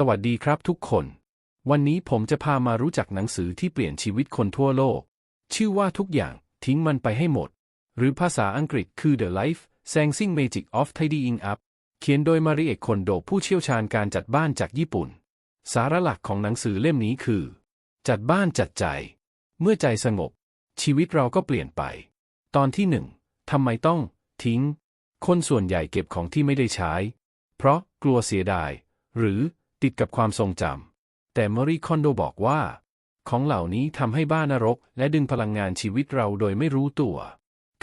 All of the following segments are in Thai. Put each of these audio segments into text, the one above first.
สวัสดีครับทุกคน วันนี้ผมจะพามารู้จักหนังสือที่เปลี่ยนชีวิตคนทั่วโลก ชื่อว่าทุกอย่างทิ้งมันไปให้หมด หรือภาษาอังกฤษคือ The Life Changing Magic of Tidying Up เขียนโดยมาริเอกคนโดผู้เชี่ยวชาญการจัดบ้านจากญี่ปุ่น สาระหลักของหนังสือเล่มนี้คือ จัดบ้านจัดใจ เมื่อใจสงบ ชีวิตเราก็เปลี่ยนไป ตอนที่หนึ่งทำไมต้อง ทิ้ง คนส่วนใหญ่เก็บของที่ไม่ได้ใช้ เพราะกลัวเสียดาย หรือ ติดกับความทรงจำแต่มอรีคอนโดบอกว่า ของเหล่านี้ทำให้บ้านรก และดึงพลังงานชีวิตเราโดยไม่รู้ตัว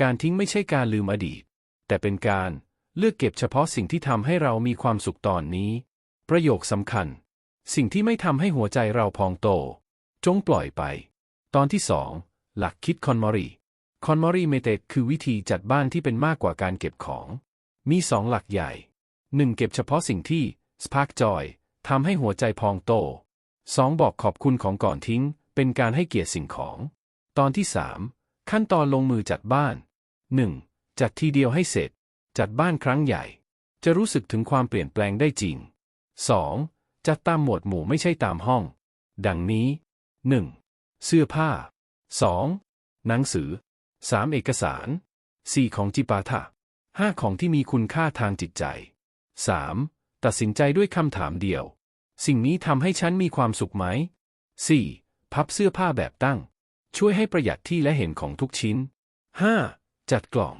การทิ้งไม่ใช่การลืมอดีต แต่เป็นการเลือกเก็บเฉพาะสิ่งที่ทำให้เรามีความสุขตอนนี้ ประโยคสำคัญ สิ่งที่ไม่ทำให้หัวใจเราพองโต จงปล่อยไป ตอนที่สองหลักคิดคอนมอรีคอนมอรีเมเ d คือวิธีจัดบ้านที่เป็นมากกว่าการเก็บของ มีสองหลักใหญ่ 1. เก็บเฉพาะสิ่งที่ Spark Joy ทำให้หัวใจพองโต 2. บอกขอบคุณของก่อนทิ้ง เป็นการให้เกียรติสิ่งของ ตอนที่ 3 ขั้นตอนลงมือจัดบ้าน 1. จัดทีเดียวให้เสร็จ จัดบ้านครั้งใหญ่ จะรู้สึกถึงความเปลี่ยนแปลงได้จริง 2. จัดตามหมวดหมู่ไม่ใช่ตามห้อง ดังนี้ 1. เสื้อผ้า 2. หนังสือ 3. เอกสาร 4. ของจิปาถะ 5. ของที่มีคุณค่าทางจิตใจ 3. ตัดสินใจด้วยคำถามเดียว สิ่งนี้ทำให้ฉันมีความสุขไหม 4. พับเสื้อผ้าแบบตั้ง ช่วยให้ประหยัดที่และเห็นของทุกชิ้น 5. จัดกล่อง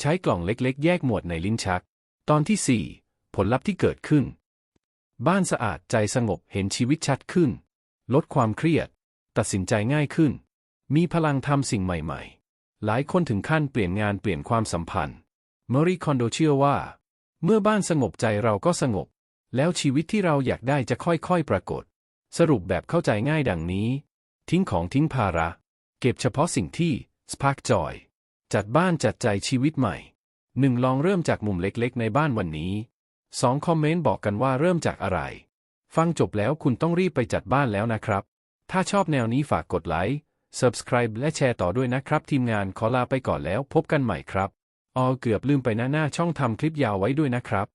ใช้กล่องเล็กๆ แยกหมวดในลิ้นชัก ตอนที่ 4 ผลลัพธ์ที่เกิดขึ้น บ้านสะอาดใจสงบเห็นชีวิตชัดขึ้น ลดความเครียด ตัดสินใจง่ายขึ้น มีพลังทำสิ่งใหม่ๆ หลายคนถึงขั้นเปลี่ยนงานเปลี่ยนความสัมพันธ์เมอรี่คอนโดเชื่อว่า เมื่อบ้านสงบใจเราก็สงบ แล้วชีวิตที่เราอยากได้จะค่อยๆปรากฏ สรุปแบบเข้าใจง่ายดังนี้ ทิ้งของทิ้งภาระ เก็บเฉพาะสิ่งที่ Spark Joy จัดบ้านจัดใจชีวิตใหม่ 1. ลองเริ่มจากมุมเล็กๆ ในบ้านวันนี้ 2. คอมเมนต์บอกกันว่าเริ่มจากอะไร ฟังจบแล้วคุณต้องรีบไปจัดบ้านแล้วนะครับ ถ้าชอบแนวนี้ฝากกดไลค์ Subscribe และแชร์ต่อด้วยนะครับ ทีมงานขอลาไปก่อนแล้วพบกันใหม่ครับ อ๋อเกือบลืมไปนะหน้าช่องทำคลิปยาวไว้ด้วยนะครับ